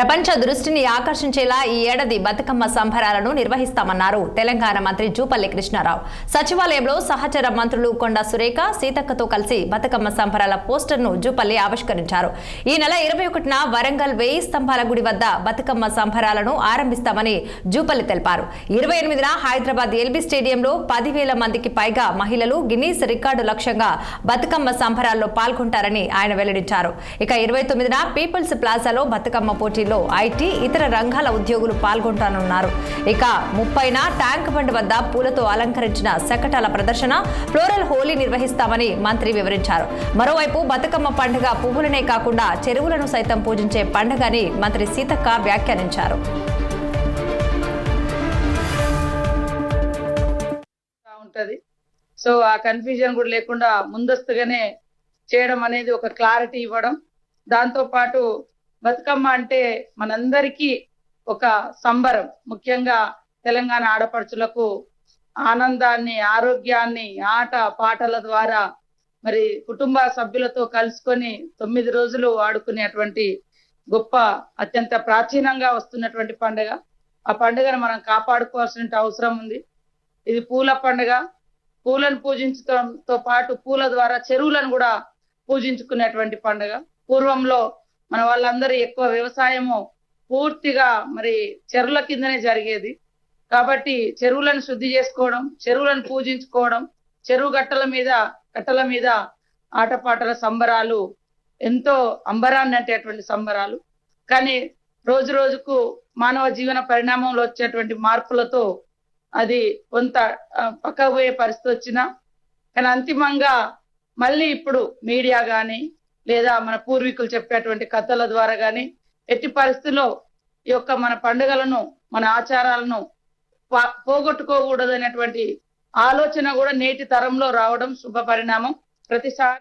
ప్రపంచ దృష్టిని ఆకర్షించేలా ఈ ఏడాది బతుకమ్మ సంబరాలను నిర్వహిస్తామన్నారు తెలంగాణ మంత్రి జూపల్లి కృష్ణారావు. సచివాలయంలో సహచర మంత్రులు కొండ సురేఖ సీతక్కతో కలిసి బతుకమ్మ సంబరాల పోస్టర్ను జూపల్లి ఆవిష్కరించారు. ఈ నెల ఇరవై ఒకటిన వరంగల్ వేయి స్తంభాల గుడి వద్ద బతుకమ్మ సంబరాలను ఆరంభిస్తామని జూపల్లి తెలిపారు. ఇరవై ఎనిమిదిన హైదరాబాద్ ఎల్బీ స్టేడియంలో పదివేల మందికి పైగా మహిళలు గిన్నీస్ రికార్డు లక్ష్యంగా బతుకమ్మ సంబరాల్లో పాల్గొంటారని ఆయన వెల్లడించారు. ఇక ఇరవై తొమ్మిదిన పీపుల్స్ ప్లాజాలో బతుకమ్మ పోటీల్లో ఐటీ ఇతర రంగాల ఉద్యోగులు పాల్గొంటానన్నారు. ఇక ముప్పైన ట్యాంక్ బండ్ వద్ద పూలతో అలంకరించిన శకటాల ప్రదర్శన ఫ్లోరల్ హోలీ నిర్వహిస్తామని మంత్రి వివరించారు. మరోవైపు బతుకమ్మ పండుగ పువ్వులనే కాకుండా చెరువులను సైతం పూజించే పండుగ అని మంత్రి సీతక్క వ్యాఖ్యానించారు. ఉంటది సో ఆ కన్ఫ్యూజన్ కూడా లేకుండా ముందస్తుగానే చేయడం అనేది ఒక క్లారిటీ ఇవ్వడం. దాంతో పాటు బతుకమ్మ అంటే మనందరికీ ఒక సంబరం. ముఖ్యంగా తెలంగాణ ఆడపడుచులకు ఆనందాన్ని ఆరోగ్యాన్ని ఆట పాటల ద్వారా మరి కుటుంబ సభ్యులతో కలుసుకొని తొమ్మిది రోజులు ఆడుకునేటువంటి గొప్ప అత్యంత ప్రాచీనంగా వస్తున్నటువంటి పండుగ. ఆ పండుగను మనం కాపాడుకోవాల్సిన అవసరం ఉంది. ఇది పూల పండుగ. పూలను పూజించడంతో పాటు పూల ద్వారా చెరువులను కూడా పూజించుకునేటువంటి పండుగ. పూర్వంలో మన వాళ్ళందరూ ఎక్కువ వ్యవసాయము పూర్తిగా మరి చెరువుల కిందనే జరిగేది. కాబట్టి చెరువులను శుద్ధి చేసుకోవడం చెరువులను పూజించుకోవడం చెరువు గట్టల మీద కట్టల మీద ఆటపాటల సంబరాలు ఎంతో అంబరాన్ని అంటేటువంటి సంబరాలు. కానీ రోజు రోజుకు మానవ జీవన పరిణామంలో వచ్చేటువంటి మార్పులతో అది కొంత ఆ, పరిస్థితి వచ్చినా కానీ అంతిమంగా మళ్ళీ ఇప్పుడు మీడియా కానీ లేదా మన పూర్వీకులు చెప్పేటువంటి కథల ద్వారా కానీ ఎట్టి పరిస్థితుల్లో ఈ యొక్క మన పండుగలను మన ఆచారాలను పోగొట్టుకోకూడదు అనేటువంటి ఆలోచన కూడా నేటి తరంలో రావడం శుభ పరిణామం ప్రతిసారి